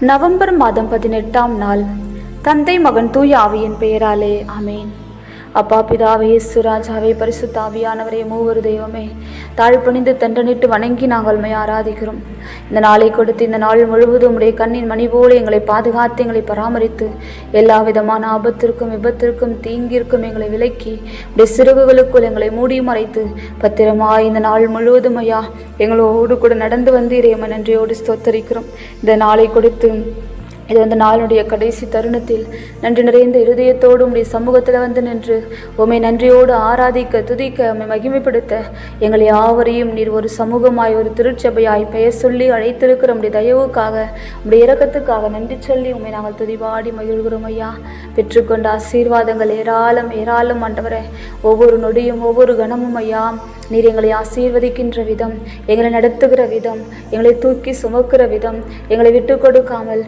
November மாதம் பதினெட்டாம் நாள். தந்தை மகன் தூய ஆவியின் பெயராலே அமேன் அப்பா பிதாவே சுராஜாவே பரிசுத்தாவியானவரே மூவர் தெய்வமே தாழ்பணிந்து தண்டனிட்டு வணங்கி நாங்கள் உண்மை ஆராதிக்கிறோம். இந்த நாளை கொடுத்து இந்த நாள் முழுவதும் உடைய கண்ணின் மணி போல எங்களை பாதுகாத்து எங்களை பராமரித்து எல்லா விதமான ஆபத்திற்கும் விபத்திற்கும் தீங்கிற்கும் எங்களை விலக்கி உடைய சிறுகுகளுக்குள் எங்களை மூடி மறைத்து பத்திரமாய் இந்த நாள் முழுவதும் ஐயா எங்களோடு கூட நடந்து வந்தீரே நன்றியோடு ஸ்தோத்தரிக்கிறோம். இந்த நாளை கொடுத்து இது வந்து நாளுடைய கடைசி தருணத்தில் நன்றி நிறைந்த இருதயத்தோடு உடைய சமூகத்தில் வந்து நின்று உம்மை நன்றியோடு ஆராதிக்க துதிக்க உண்மை மகிமைப்படுத்த. எங்களை யாவரையும் நீர் ஒரு சமூகமாய் ஒரு திருச்சபையாய் பெயர் சொல்லி அழைத்திருக்கிற உடைய தயவுக்காக உடைய இறக்கத்துக்காக நன்றி சொல்லி உம்மை நாங்கள் துதிவாடி மகிழ்கிறோம் ஐயா. பெற்றுக்கொண்ட ஆசீர்வாதங்கள் ஏராளம் ஏராளம் ஆண்டவரே. ஒவ்வொரு நொடியும் ஒவ்வொரு கணமும் ஐயா நீர் எங்களை ஆசீர்வதிக்கின்ற விதம் எங்களை நடத்துகிற விதம் எங்களை தூக்கி சுமக்கிற விதம் எங்களை விட்டு கொடுக்காமல்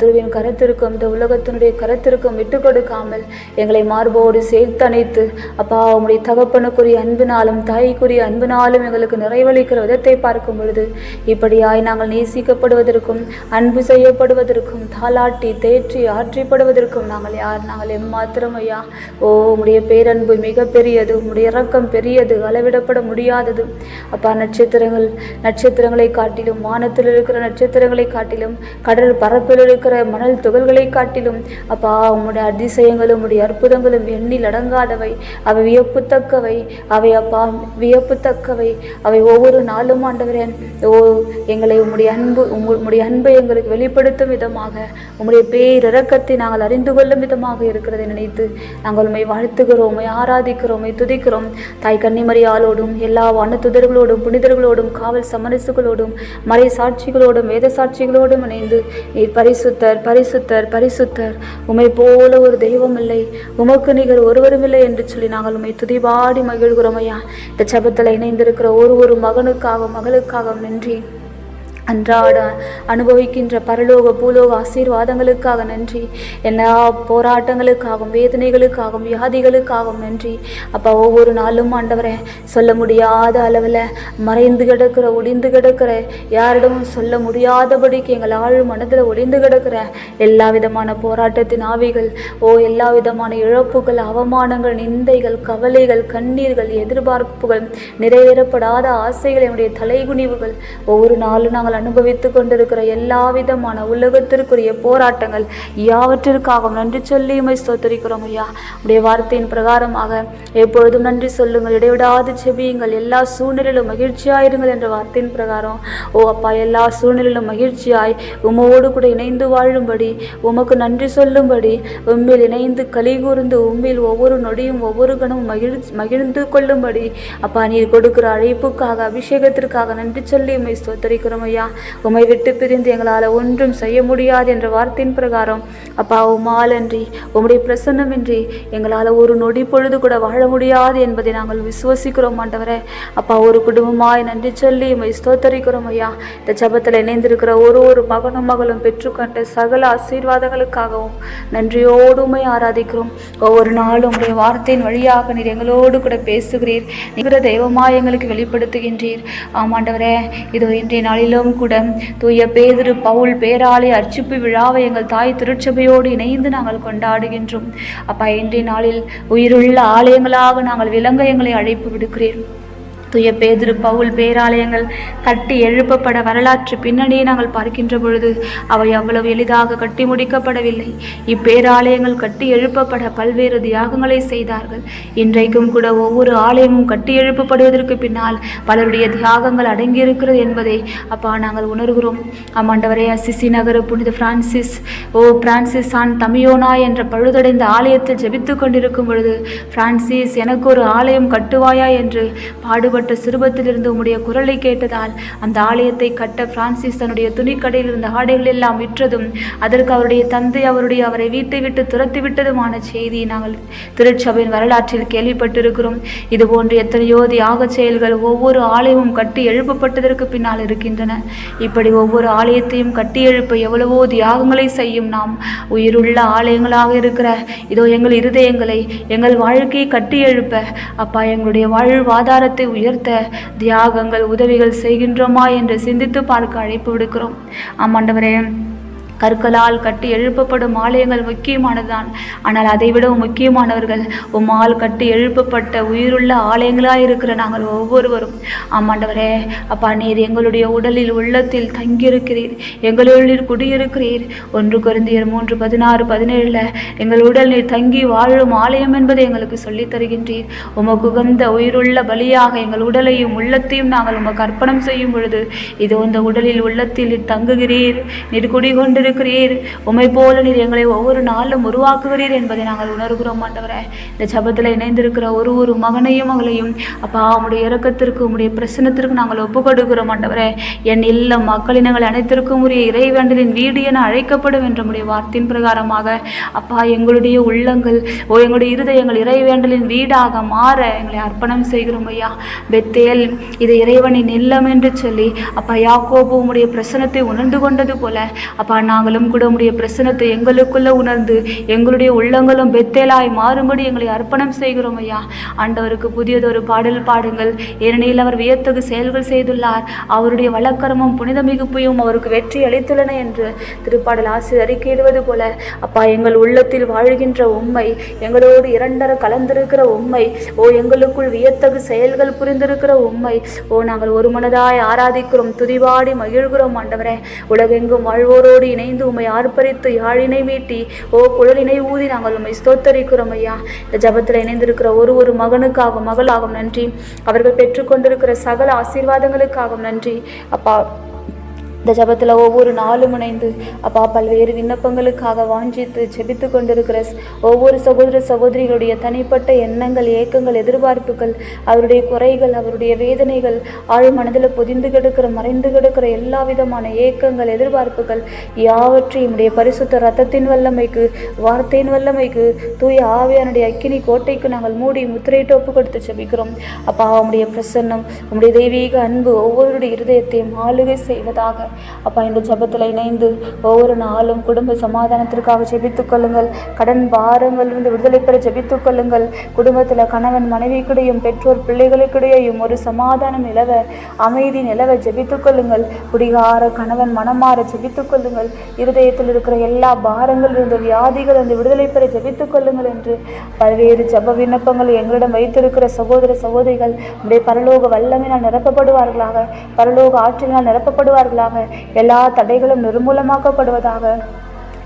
கர்த்தருவின் கருத்திற்கும் இந்த உலகத்தினுடைய கருத்திற்கும் விட்டு கொடுக்காமல் எங்களை மார்போடு சேர்த்தணைத்து அப்பா உங்களுடைய தகப்பனுக்குரிய அன்பினாலும் தாய்க்குரிய அன்பினாலும் எங்களுக்கு நிறைவளிக்கிற விதத்தை பார்க்கும் பொழுது இப்படியாய் நாங்கள் நேசிக்கப்படுவதற்கும் அன்பு செய்யப்படுவதற்கும் தாளாட்டி தேற்றி ஆற்றிப்படுவதற்கும் நாங்கள் யார்? நாங்கள் எம்மாத்திரம் ஐயா. ஓ உங்களுடைய பேரன்பு மிக பெரியது இறக்கம் பெரியது அளவிடப்பட முடியாதது. அப்பா நட்சத்திரங்கள் நட்சத்திரங்களை காட்டிலும் வானத்தில் இருக்கிற நட்சத்திரங்களை காட்டிலும் கடல் பரப்பில் இருக்கிற மணல் துகள்களை காட்டிலும் அப்பா உம்முடைய அதிசயங்களும் உடைய அற்புதங்களும் எண்ணில் அடங்காதவை. அவை வியப்புத்தக்கவை. அவை அப்பா வியப்புத்தக்கவை. அவை ஒவ்வொரு நாளும் ஆண்டவரே ஓ எங்களை உம்முடைய அன்பு உங்களுடைய உம்முடைய அன்பை எங்களுக்கு வெளிப்படுத்தும் விதமாக உம்முடைய பேரிரக்கத்தை நாங்கள் அறிந்து கொள்ளும் விதமாக இருக்கிறதை நினைத்து நாங்கள் உண்மை வாழ்த்துகிறோம் உண்மை ஆராதிக்கிறோம் உண்மை துதிக்கிறோம். தாய் கன்னிமரியாளோடும் எல்லா வண்ணத்துதர்களோடும் புனிதர்களோடும் காவல் சமரசுகளோடும் மறை சாட்சிகளோடும் வேத சாட்சிகளோடும் இணைந்து நீர் பரிசுத்தர் பரிசுத்தர் பரிசுத்தர். உமை போல ஒரு தெய்வம் இல்லை. உமக்கு நிகர் ஒருவரும் இல்லை என்று சொல்லி நாங்கள் உம்மை துதிபாடி மகிழ்கிறோம் ஐயா. இந்த சபத்தில் இணைந்திருக்கிற ஒரு ஒரு மகனுக்காகவும் மகளுக்காகவும் நன்றி அன்றாட அனுபவிக்கின்ற பரலோக பூலோக ஆசீர்வாதங்களுக்காக நன்றி. எல்லா போராட்டங்களுக்காகவும் வேதனைகளுக்காகவும் வியாதிகளுக்காகவும் நன்றி. அப்போ ஒவ்வொரு நாளும் ஆண்டவரை சொல்ல முடியாத அளவில் மறைந்து கிடக்கிற ஒளிந்து கிடக்கிற யாரிடமும் சொல்ல முடியாதபடிக்கு எங்கள் ஆழ் மனதில் ஒளிந்து கிடக்கிற எல்லா விதமான போராட்டத்தின் ஆவிகள் ஓ எல்லா விதமான இழப்புகள் அவமானங்கள் நிந்தைகள் கவலைகள் கண்ணீர்கள் எதிர்பார்ப்புகள் நிறைவேறப்படாத ஆசைகள் என்னுடைய தலைகுனிவுகள் ஒவ்வொரு நாளும் நாங்கள் அனுபவித்து கொண்டிருக்கிற எல்லா விதமான உலகத்திற்குரிய போராட்டங்கள் யாவற்றிற்காகவும் நன்றி சொல்லி உமை ஸ்தோத்தரிக்கிறோம் ஐயா. உடைய வார்த்தையின் பிரகாரமாக எப்பொழுதும் நன்றி சொல்லுங்கள். இடைவிடாது செபியுங்கள். எல்லா சூழ்நிலையிலும் மகிழ்ச்சியாயிருங்கள் என்ற வார்த்தையின் பிரகாரம். ஓ அப்பா எல்லா சூழ்நிலையிலும் மகிழ்ச்சியாய் உம்மோடு கூட இணைந்து வாழும்படி உமக்கு நன்றி சொல்லும்படி உண்மையில் இணைந்து களி கூர்ந்து உண்மையில் ஒவ்வொரு நொடியும் ஒவ்வொரு கணமும் மகிழ்ச்சி மகிழ்ந்து கொள்ளும்படி அப்பா நீர் கொடுக்கிற அழைப்புக்காக அபிஷேகத்திற்காக நன்றி சொல்லி உண்மை ஸ்தோத்தரிக்கிறோம் ஐயா. உம்மை விட்டு பிரிந்து எங்களால் ஒன்றும் செய்ய முடியாது என்ற வார்த்தையின் பிரகாரம் அப்பா உமாலன்றி உம்முடைய பிரசன்னமின்றி எங்களால் ஒரு நொடி பொழுது கூட வாழ முடியாது என்பதை நாங்கள் விசுவசிக்கிறோம் ஆண்டவரே. அப்பா ஒரு குடும்பமாய் நன்றி சொல்லி உமை ஸ்தோத்தரிக்கிறோம் ஐயா. இந்த ஜபத்தில் இணைந்திருக்கிற ஒரு ஒரு மகனும் மகளும் பெற்றுக்கொண்ட சகல ஆசீர்வாதங்களுக்காகவும் நன்றியோடு உமை ஆராதிக்கிறோம். ஒவ்வொரு நாளும் உங்களுடைய வார்த்தையின் வழியாக நீர் எங்களோடு கூட பேசுகிறீர். நிகர தெய்வமாய் எங்களுக்கு வெளிப்படுத்துகின்றீர். ஆமாண்டவரே இதோ இன்றைய நாளிலும் கூட. தூய பேதிரு பவுல் பேராலை அர்ச்சிப்பு விழாவை எங்கள் தாய் திருச்சபையோடு இணைந்து நாங்கள் கொண்டாடுகின்றோம். அப்பா இன்றைய நாளில் உயிருள்ள ஆலயங்களாக நாங்கள் விளங்க எங்களை அழைப்பு விடுக்கிறேன் துய பேதிரு பவுல் பேராலயங்கள் கட்டி எழுப்பப்பட வரலாற்று பின்னணியை நாங்கள் பார்க்கின்ற பொழுது அவை அவ்வளவு எளிதாக கட்டி முடிக்கப்படவில்லை. இப்பேராலயங்கள் கட்டி எழுப்பப்பட பல்வேறு தியாகங்களை செய்தார்கள். இன்றைக்கும் கூட ஒவ்வொரு ஆலயமும் கட்டி எழுப்பப்படுவதற்கு பின்னால் பலருடைய தியாகங்கள் அடங்கியிருக்கிறது என்பதை அப்பா நாங்கள் உணர்கிறோம். ஆமாண்டவரே அசிசி நகர புனித பிரான்சிஸ் ஓ பிரான்சிஸ் ஆன் தமியோனா என்ற பழுதடைந்த ஆலயத்தில் ஜெபித்து கொண்டிருக்கும் பொழுது பிரான்சிஸ் எனக்கு ஒரு ஆலயம் கட்டுவாயா? என்று பாடுபட்ட சிறுபத்திலிருந்து உம்முடைய குரலை கேட்டதால் அந்த ஆலயத்தை கட்ட பிரான்சிஸ் தன்னுடைய துணிக்கடையில் இருந்த ஆடைகள் எல்லாம் விற்றதும் அதற்கு அவருடைய தந்தை அவருடைய அவரை வீட்டை விட்டு துரத்தி விட்டதுமான செய்தி நாங்கள் திருச்சபையின் வரலாற்றில் கேள்விப்பட்டிருக்கிறோம். இது போன்ற எத்தனையோ தியாக செயல்கள் ஒவ்வொரு ஆலயமும் கட்டி எழுப்பப்பட்டதற்கு பின்னால் இருக்கின்றன. இப்படி ஒவ்வொரு ஆலயத்தையும் கட்டி எழுப்ப எவ்வளவோ தியாகங்களை செய்யும் நாம் உயிருள்ள ஆலயங்களாக இருக்கிற இதோ எங்கள் இருதயங்களை எங்கள் வாழ்க்கையை கட்டி எழுப்ப அப்பா எங்களுடைய வாழ்வாதாரத்தை உயர்த்த தியாகங்கள் உதவிகள் செய்கின்றோமா என்று சிந்தித்து பார்க்க அழைப்பு விடுக்கிறோம். ஆமாண்டவரே கற்களால் கட்டி எழுப்பப்படும் ஆலயங்கள் முக்கியமானதுதான். ஆனால் அதை விடவும் முக்கியமானவர்கள் உம்மால் கட்டி எழுப்பப்பட்ட உயிருள்ள ஆலயங்களாக இருக்கிற நாங்கள் ஒவ்வொருவரும். ஆமாண்டவரே அப்பா நீர் எங்களுடைய உடலில் உள்ளத்தில் தங்கியிருக்கிறீர். எங்களுடைய குடியிருக்கிறீர். ஒன்று குருந்தியர் மூன்று பதினாறு பதினேழில் எங்கள் உடல் நீர் தங்கி வாழும் ஆலயம் என்பதை எங்களுக்கு சொல்லித் தருகின்றீர். உமக்கு உகந்த உயிருள்ள பலியாக எங்கள் உடலையும் உள்ளத்தையும் நாங்கள் உமக்கு அர்ப்பணம் செய்யும் பொழுது இதோ இந்த உடலில் உள்ளத்தில் நீர் தங்குகிறீர். நீர் குடிகொண்டிருக்கிறீர் உமை போல நீர் எங்களை ஒவ்வொரு நாளும் உருவாக்குகிறீர் என்பதை நாங்கள் உணர்கிறோம் ஆண்டவரே. இந்த ஜபத்தில் இணைந்திருக்கிற ஒரு ஒரு மகனையும் மகளையும் அப்பா உம்முடைய இறக்கத்திற்கு உம்முடைய பிரசனத்திற்கு நாங்கள் ஒப்பு கொடுக்கிறோம் ஆண்டவரே. என் இல்லம் மக்களினங்கள் அனைத்திற்கும் உரிய இறைவேண்டலின் வீடு என அழைக்கப்படும் என்ற உடைய வார்த்தையின் பிரகாரமாக அப்பா எங்களுடைய உள்ளங்கள் ஓ எங்களுடைய இருதயங்கள் இறைவேண்டலின் வீடாக மாற எங்களை அர்ப்பணம் செய்கிறோம் ஐயா. பெத்தேல் இது இறைவனின் இல்லம் என்று சொல்லி அப்பா யாக்கோபு உம்முடைய பிரசனத்தை உணர்ந்து கொண்டது போல அப்பா நான் நாங்களும் கூட உம்முடைய பிரசனத்தை எங்களுக்குள்ள உணர்ந்து எங்களுடைய உள்ளங்களும் பெத்தேலாய் மாறும்படி எங்களை அர்ப்பணம் செய்கிறோம் ஐயா. ஆண்டவருக்கு புதியதொரு பாடல் பாடுங்கள். ஏனெனில் அவர் வியத்தகு செயல்கள் செய்துள்ளார். அவருடைய வழக்கரமும் புனித மிகுப்பையும் அவருக்கு வெற்றி அளித்துள்ளன என்று திருப்பாடல் ஆசிரியர் அறிக்கையிடுவது போல அப்பா எங்கள் உள்ளத்தில் வாழ்கின்ற உண்மை எங்களோடு இரண்டர கலந்திருக்கிற உண்மை ஓ எங்களுக்குள் வியத்தகு செயல்கள் புரிந்திருக்கிற உண்மை ஓ நாங்கள் ஒரு மனதாய் ஆராதிக்கிறோம் துதிவாடி மகிழ்கிறோம் ஆண்டவரே. உலகெங்கும் வாழ்வோரோடு இணை இணைந்து உம்மை ஆர்ப்பரித்து யாழினை மீட்டி ஓ குழலினை ஊதி நாங்கள் உண்மை ஸ்தோத்தரிக்கிறோம் ஐயா. இந்த ஜபத்தில் இணைந்திருக்கிற ஒரு ஒரு மகனுக்காகவும் மகளாகவும் நன்றி. அவர்கள் பெற்றுக்கொண்டிருக்கிற சகல ஆசீர்வாதங்களுக்காகவும் நன்றி. அப்பா இந்த ஜபத்தில் ஒவ்வொரு நாளும் இணைந்து அப்பா பல்வேறு விண்ணப்பங்களுக்காக வாஞ்சித்து செபித்து கொண்டிருக்கிற ஒவ்வொரு சகோதர சகோதரிகளுடைய தனிப்பட்ட எண்ணங்கள் ஏக்கங்கள் எதிர்பார்ப்புகள் அவருடைய குறைகள் அவருடைய வேதனைகள் ஆழ் மனதில் பொதிந்து கிடக்கிற மறைந்து கிடக்கிற எல்லா விதமான ஏக்கங்கள் எதிர்பார்ப்புகள் யாவற்றையும் உடைய பரிசுத்த ரத்தத்தின் வல்லமைக்கு வார்த்தையின் வல்லமைக்கு தூய ஆவியானுடைய அக்கினி கோட்டைக்கு நாங்கள் மூடி முத்திரையிட்டு ஒப்பு கொடுத்து செபிக்கிறோம் அப்பா அவனுடைய பிரசன்னம் உங்களுடைய தெய்வீக அன்பு ஒவ்வொருடைய இருதயத்தையும் ஆளுகை செய்வதாக அப்பா இந்த ஜெபத்தில் இணைந்து ஒவ்வொரு நாளும் குடும்ப சமாதானத்திற்காக ஜெபித்துக் கொள்ளுங்கள். கடன் பாரங்களிலிருந்து விடுதலை பெற ஜெபித்துக் கொள்ளுங்கள். குடும்பத்தில் கணவன் மனைவிக்கிடையும் பெற்றோர் பிள்ளைகளுக்கிடையும் ஒரு சமாதானம் நிலவ அமைதி நிலவ ஜெபித்துக் கொள்ளுங்கள். குடிகார கணவன் மனமாற ஜெபித்துக் கொள்ளுங்கள். இருதயத்தில் இருக்கிற எல்லா பாரங்களிலிருந்து அந்த விடுதலை பெற ஜெபித்துக் கொள்ளுங்கள் என்று பல்வேறு ஜெப விண்ணப்பங்கள் எங்களிடம் வைத்திருக்கிற சகோதர சகோதரிகள் உடைய பரலோக வல்லமினால் நிரப்பப்படுவார்களாக பரலோக ஆற்றினால் நிரப்பப்படுவார்களாக எல்லா தடைகளும் நிர்மூலமாக்கப்படுவதாக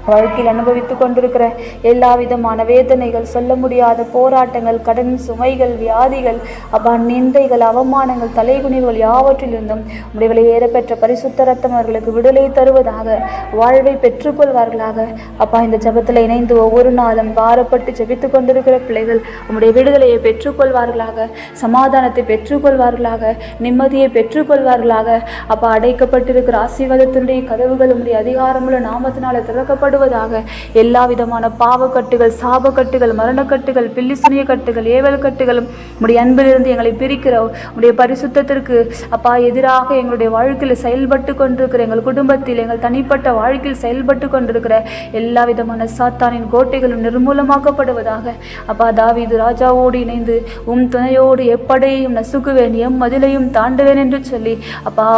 வாழ்க்கையில் அனுபவித்துக் கொண்டிருக்கிற எல்லா விதமான வேதனைகள் சொல்ல முடியாத போராட்டங்கள் கடன் சுமைகள் வியாதிகள் அப்பா நிந்தைகள் அவமானங்கள் தலைகுனிவுகள் யாவற்றிலிருந்தும் உடைய ஏறப்பெற்ற பரிசுத்த ரத்தம் அவர்களுக்கு விடுதலை தருவதாக வாழ்வை பெற்றுக்கொள்வார்களாக. அப்பா இந்த ஜெபத்தில் இணைந்து ஒவ்வொரு நாளும் பாரப்பட்டு ஜபித்து கொண்டிருக்கிற பிள்ளைகள் உம்முடைய விடுதலையை பெற்றுக்கொள்வார்களாக சமாதானத்தை பெற்றுக்கொள்வார்களாக நிம்மதியை பெற்றுக்கொள்வார்களாக. அப்பா அடைக்கப்பட்டிருக்கிற ஆசீர்வாதத்தினுடைய கதவுகள் உங்களுடைய அதிகாரமுள்ள நாமத்தினால திறக்கப்படுவதாக எல்லா விதமான பாவக்கட்டுகள் சாபக்கட்டுகள் மரணக்கட்டுகள் பில்லிசுனிய கட்டுகள் ஏவல் கட்டுகளும் உடைய அன்பிலிருந்து எங்களை பிரிக்கிற உடைய பரிசுத்தத்திற்கு அப்பா எதிராக எங்களுடைய வாழ்க்கையில் செயல்பட்டு கொண்டிருக்கிற எங்கள் குடும்பத்தில் எங்கள் தனிப்பட்ட வாழ்க்கையில் செயல்பட்டு கொண்டிருக்கிற எல்லா விதமான சாத்தானின் கோட்டைகளும் நிர்மூலமாக்கப்படுவதாக. அப்பா தாவிது ராஜாவோடு இணைந்து உம் துணையோடு எப்படையும் நசுக்குவேன் எம் மதிலையும் தாண்டுவேன் என்று சொல்லி அப்பா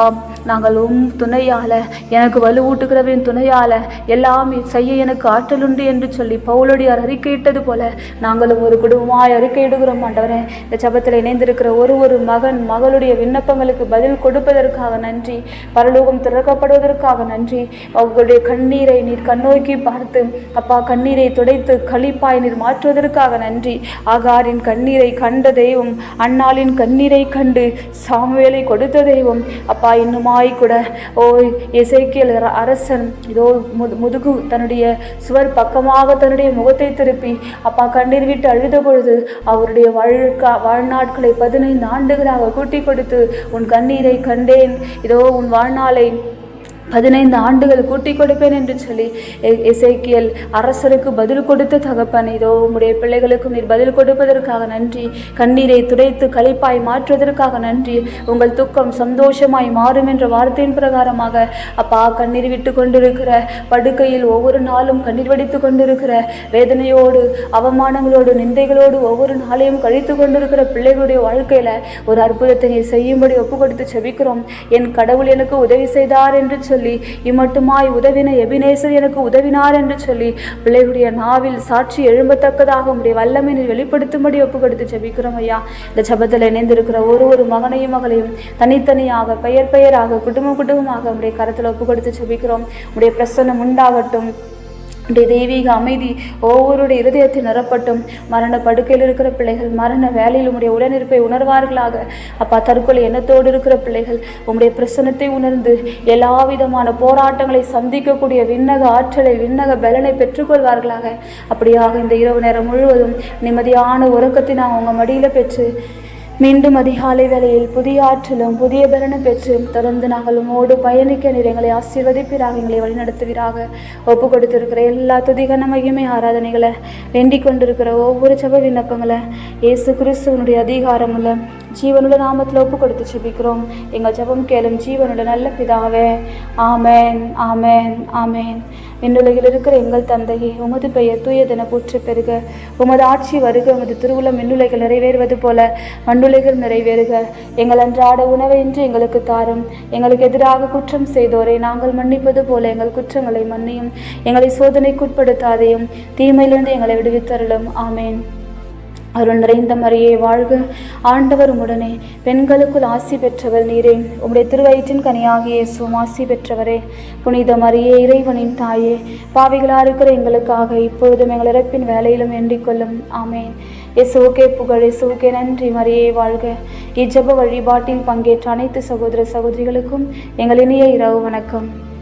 நாங்கள் உம் துணையால எனக்கு வலுவூட்டுகிறவரின் துணையால எல்லாமே செய்ய எனக்கு ஆற்றல் உண்டு என்று சொல்லி பவுலடியார் அறிக்கையிட்டது போல நாங்களும் ஒரு குடும்பமாய் அறிக்கையிடுகிறோம் ஆண்டவரே. இந்த சபத்தில் இணைந்திருக்கிற ஒரு ஒரு மகன் மகளுடைய விண்ணப்பங்களுக்கு பதில் கொடுப்பதற்காக நன்றி. பரலோகம் திறக்கப்படுவதற்காக நன்றி. அவர்களுடைய கண்ணீரை நீர் கண்ணோக்கி பார்த்து அப்பா கண்ணீரை துடைத்து களிப்பாய் நீர் மாற்றுவதற்காக நன்றி. ஆகாரின் கண்ணீரை கண்ட தெய்வம் அண்ணாளின் கண்ணீரை கண்டு சாமுவேலை கொடுத்த தெய்வம். அப்பா இன்னுமாய் கூட ஓ இசைக்கியல் அரசன் இதோ முது முதுகு தன்னுடைய சுவர் பக்கமாக தன்னுடைய முகத்தை திருப்பி அப்பா கண்ணீர் விட்டு அழுத பொழுது அவருடைய வாழ்க்கா வாழ்நாட்களை பதினைந்து ஆண்டுகளாக கூட்டி கொடுத்து உன் கண்ணீரை கண்டேன். இதோ உன் வாழ்நாளை பதினைந்து ஆண்டுகள் கூட்டி கொடுப்பேன் என்று சொல்லி இசைக்கியல் அரசருக்கு பதில் கொடுத்த தகப்பன் இதோ உம்முடைய பிள்ளைகளுக்கும் நீர் பதில் கொடுப்பதற்காக நன்றி. கண்ணீரை துடைத்து களிப்பாய் மாற்றுவதற்காக நன்றி. உங்கள் துக்கம் சந்தோஷமாய் மாறும் என்ற வார்த்தையின் பிரகாரமாக அப்பா கண்ணீர் விட்டு கொண்டிருக்கிற படுக்கையில் ஒவ்வொரு நாளும் கண்ணீர் வடித்து கொண்டிருக்கிற வேதனையோடு அவமானங்களோடு நிந்தைகளோடு ஒவ்வொரு நாளையும் கழித்து கொண்டிருக்கிற பிள்ளைகளுடைய வாழ்க்கையில ஒரு அற்புதத்தை நீர் செய்யும்படி ஒப்பு கொடுத்து செபிக்கிறோம். என் கடவுள் எனக்கு உதவி செய்தார் என்று சொல்லி சொல்லி இம்மட்டுமாய் உதவின எபினேசர் எனக்கு உதவினார் என்று சொல்லி பிள்ளைகளுடைய நாவில் சாட்சி எழும்பத்தக்கதாக உடைய வல்லமை நீர் வெளிப்படுத்தும்படி ஒப்பு கொடுத்து ஜபிக்கிறோம் ஐயா. இந்த ஜபத்தில் இணைந்திருக்கிற ஒரு ஒரு மகனையும் மகளையும் தனித்தனியாக பெயர் பெயராக குடும்பம் குடும்பமாக உடைய கருத்தில் ஒப்பு கொடுத்து ஜபிக்கிறோம். உடைய பிரசன்னம் உண்டாகட்டும். உடைய தெய்வீக அமைதி ஒவ்வொருடைய இருதயத்தை நிரப்பட்டும். மரண படுக்கையில் இருக்கிற பிள்ளைகள் மரண வேலையில் உடைய உடனிருப்பை உணர்வார்களாக. அப்பா தற்கொலை எண்ணத்தோடு இருக்கிற பிள்ளைகள் உம்முடைய பிரசனத்தை உணர்ந்து எல்லா விதமான போராட்டங்களை சந்திக்கக்கூடிய விண்ணக ஆற்றலை விண்ணக பலனை பெற்றுக்கொள்வார்களாக. அப்படியாக இந்த இரவு நேரம் முழுவதும் நிம்மதியான உறக்கத்தை நான் உங்கள் மடியில் பெற்று மீண்டும் அதிகாலை வேளையில் புதிய ஆற்றலும் புதிய பலனும் பெற்று தொடர்ந்து நாங்கள் உமோடு பயணிக்க நீர் எங்களை ஆசீர்வதிப்பீராக எங்களை வழிநடத்துவீராக. ஒப்பு கொடுத்திருக்கிற எல்லா துதிகன மகிமை ஆராதனைகளை வேண்டிக் கொண்டிருக்கிற ஒவ்வொரு சபை விண்ணப்பங்களை இயேசு கிறிஸ்துவனுடைய அதிகாரமுள்ள ஜீவனுள்ள நாமத்தில் ஒப்பு கொடுத்து செபிக்கிறோம். எங்கள் ஜெபம் கேளும் ஜீவனுள்ள நல்ல பிதாவே ஆமேன் ஆமேன் ஆமேன். விண்ணுலகில் இருக்கிற எங்கள் தந்தையே உமது பெயர் தூயதென போற்றி பெறுக உமது ஆட்சி வருக உமது திருவுளம் மின்னுலைகள் நிறைவேறுவது போல மண்ணுலைகள் நிறைவேறுக. எங்கள் அன்றாட உணவை இன்று எங்களுக்கு தாரும். எங்களுக்கு எதிராக குற்றம் செய்தோரை நாங்கள் மன்னிப்பது போல எங்கள் குற்றங்களை மன்னியும். எங்களை சோதனைக்குட்படுத்தாதையும் தீமையிலிருந்து எங்களை விடுவித்தருளும். ஆமேன். அருள் நிறைந்த மரியே வாழ்க ஆண்டவர் உடனே பெண்களுக்குள் ஆசி பெற்றவர் நீரே. உம்முடைய திருவயிற்றின் கனியாகிய சும் ஆசி பெற்றவரே. புனித மரியே இறைவனின் தாயே பாவிகளாக இருக்கிற எங்களுக்காக இப்பொழுதும் எங்கள் இறப்பின் வேலையிலும் வேண்டிக் கொள்ளும். ஆமேன். இயேசுவுக்கே புகழ் இயேசுவுக்கே நன்றி மரியே வாழ்க. இஜப வழிபாட்டில் பங்கேற்ற அனைத்து சகோதர சகோதரிகளுக்கும் எங்கள் இனிய இரவு வணக்கம்.